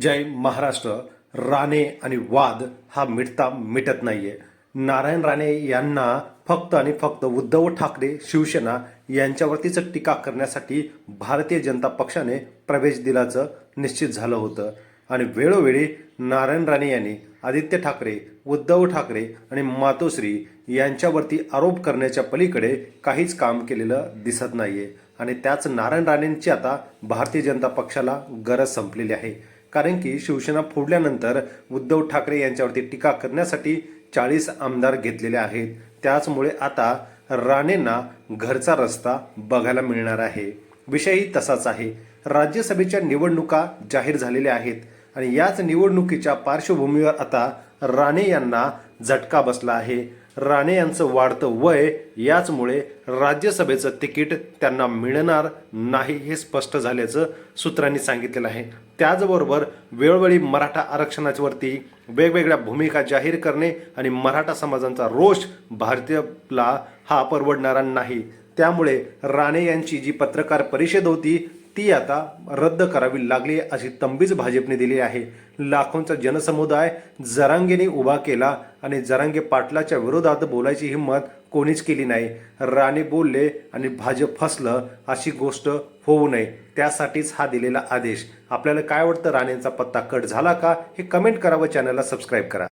जय महाराष्ट्र. राणे आणि वाद हा मिटता मिटत नाहीये. नारायण राणे यांना फक्त आणि फक्त उद्धव ठाकरे शिवसेना यांच्यावरतीच टीका करण्यासाठी भारतीय जनता पक्षाने प्रवेश दिल्याचं निश्चित झालं होतं. आणि वेळोवेळी नारायण राणे यांनी आदित्य ठाकरे उद्धव ठाकरे आणि मातोश्री यांच्यावरती आरोप करण्याच्या पलीकडे काहीच काम केलेलं दिसत नाहीये. आणि त्याच नारायण राणेंची आता भारतीय जनता पक्षाला गरज संपलेली आहे. कारण की शिवसेना फोडल्यानंतर उद्धव ठाकरे यांच्यावरती टीका करण्यासाठी चाळीस आमदार घेतलेले आहेत. त्याचमुळे आता राणेंना घरचा रस्ता बघायला मिळणार आहे. विषयही तसाच आहे. राज्यसभेच्या निवडणुका जाहीर झालेल्या आहेत आणि याच निवडणुकीच्या पार्श्वभूमीवर आता राणे यांना झटका बसला आहे. राणे यांचं वाढतं वय याचमुळे राज्यसभेचं तिकीट त्यांना मिळणार नाही हे स्पष्ट झाल्याचं सूत्रांनी सांगितलेलं आहे. त्याचबरोबर वेळोवेळी मराठा आरक्षणावरती वेगवेगळ्या भूमिका जाहीर करणे आणि मराठा समाजांचा रोष भारतीयला हा परवडणारा नाही. त्यामुळे राणे यांची जी पत्रकार परिषद होती ती आता रद्द करावी लागली अशी तंबीज भाजपने दिली आहे. लाखोंचा जनसमुदाय जरांगेने उभा केला आणि जरांगे पाटलाच्या विरोधात बोलायची हिंमत कोणीच केली नाही. राणे बोलले आणि भाजप फसलं अशी गोष्ट होऊ नये. त्यासाठीच हा दिलेला आदेश. आपल्याला काय वाटतं? राणेंचा पत्ता कट झाला का? हे कमेंट करा व चॅनलला सबस्क्राईब करा.